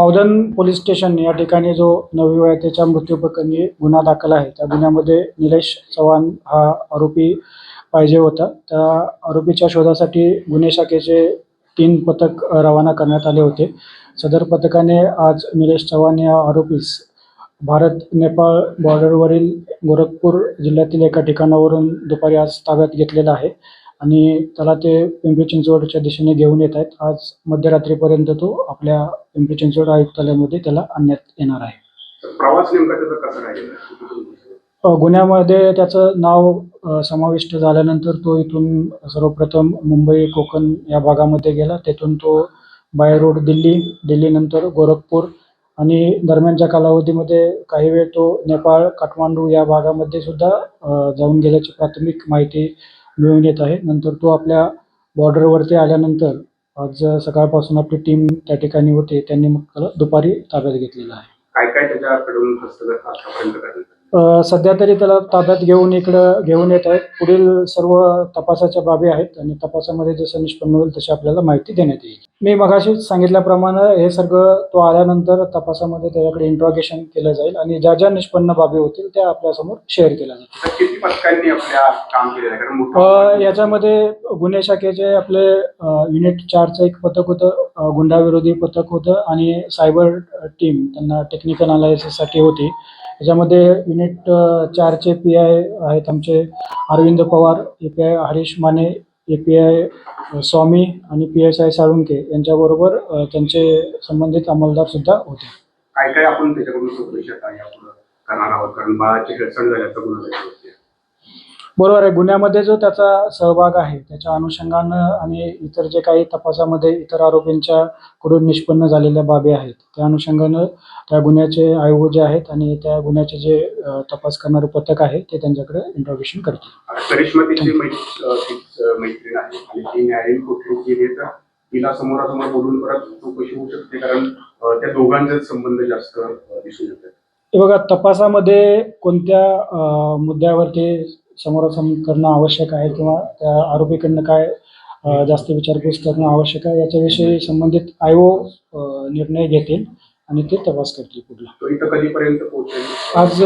Bavdhan police station या ठिकाणी जो नवविवाहितेच्या मृत्यू प्रकरणी गुन्हा दाखल आहे. त्या गुन्ह्यामध्ये निलेश चव्हाण हा आरोपी पाहिजे होता. त्या आरोपीच्या शोधासाठी गुन्हे शाखेचे तीन पथक रवाना करण्यात आले होते. सदर पथकाने आज निलेश चव्हाण या आरोपीस भारत नेपाळ बॉर्डरवरील गोरखपूर जिल्ह्यातील एका ठिकाणावरून दुपारी आज ताब्यात घेतलेला आहे. आणि त्याला ते पिंपरी चिंचवडच्या दिशेने घेऊन येत आहेत. आज मध्यरात्रीपर्यंत तो आपल्या पिंपरी चिंचवड आयुक्तालयामध्ये त्याला आणण्यात येणार आहे. प्रवास नेमका त्याचा कसा राहिला अ, गुन्ह्यामध्ये त्याचं नाव समाविष्ट झाल्यानंतर तो इथून सर्वप्रथम मुंबई कोकण या भागामध्ये गेला. तेथून तो बाय रोड दिल्ली दिल्लीनंतर गोरखपूर आणि दरम्यानच्या कालावधीमध्ये काही वेळ तो नेपाळ काठमांडू या भागामध्ये सुद्धा जाऊन गेल्याची प्राथमिक माहिती मिळून येत आहे. नंतर तो आपल्या बॉर्डरवरती आल्यानंतर आज सकाळपासून आपली टीम त्या ठिकाणी होते. त्यांनी मग त्याला दुपारी ताब्यात घेतलेला आहे. काय काय त्याच्याकडून हस्तगत आतापर्यंत करण्यात सध्या तरी त्याला ताब्यात घेऊन इकडं घेऊन येत आहेत. पुढील सर्व तपासाच्या बाबी आहेत आणि तपासामध्ये जसं निष्पन्न होईल तशी आपल्याला माहिती देण्यात येईल. मी मगाशी सांगितल्याप्रमाणे हे सगळं तो आल्यानंतर तपासामध्ये त्याच्याकडे इंट्रॉगेशन केलं जाईल आणि ज्या ज्या निष्पन्न बाबी होतील त्या आपल्यासमोर शेअर केल्या जातील. याच्यामध्ये गुन्हे शाखेचे आपले युनिट चारचं एक पथक होतं. गुंडाविरोधी पथक होतं आणि सायबर टीम त्यांना टेक्निकल अनालिसिससाठी होती. याच्यामध्ये युनिट चारचे पी आय आहेत आमचे. Arvind Pawar A P I Harish Mane A P I Swami आणि पी एस आय साळुंके यांच्याबरोबर त्यांचे संबंधित अंमलदार सुद्धा होते. काय काय आपण त्याच्याकडून चौकशी करणार आहोत? कारण बाळाची हेळसण झाल्याचा गुन्हा बरोबर आहे. गुन्ह्यामध्ये जो त्याचा सहभाग आहे त्याच्या अनुषंगानं आणि इतर जे काही तपासामध्ये इतर आरोपींच्या कडून निष्पन्न झालेल्या बाबी आहेत त्या अनुषंगानं त्या गुन्ह्याचे आयोग जे आहेत आणि त्या गुन्ह्याचे जे तपास करणारं पथक आहे ते त्यांच्याकडे इंट्रोगेशन करतील. आता करिश्मा तिची मै- अं, तीच, अं, मैत्रीण आहे आणि ती न्यायालयीन कोठडी केली आहे तर तिला समोरासमोर बोलून परत चौकशी होऊ शकते कारण त्या दोघांचे संबंध जास्त येतात. हे बघा तपासामध्ये कोणत्या मुद्द्यावरती समोरासमोर करणं आवश्यक आहे किंवा त्या आरोपीकडनं काय जास्त विचारपूस करणं आवश्यक आहे याच्याविषयी संबंधित आयोग निर्णय घेतील आणि ते तपास करतील पुढला. तो इथं कधीपर्यंत पोहोचेल? आज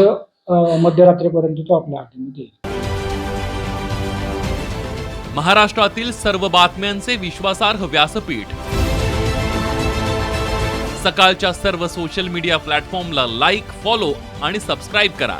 अ, मध्यरात्रीपर्यंत तो आपल्या हातीमध्ये येईल. महाराष्ट्रातील सर्व बातम्यांचे विश्वासार्ह व्यासपीठ. सकाळच्या सर्व सोशल मीडिया प्लॅटफॉर्मला लाईक फॉलो आणि सबस्क्राईब करा.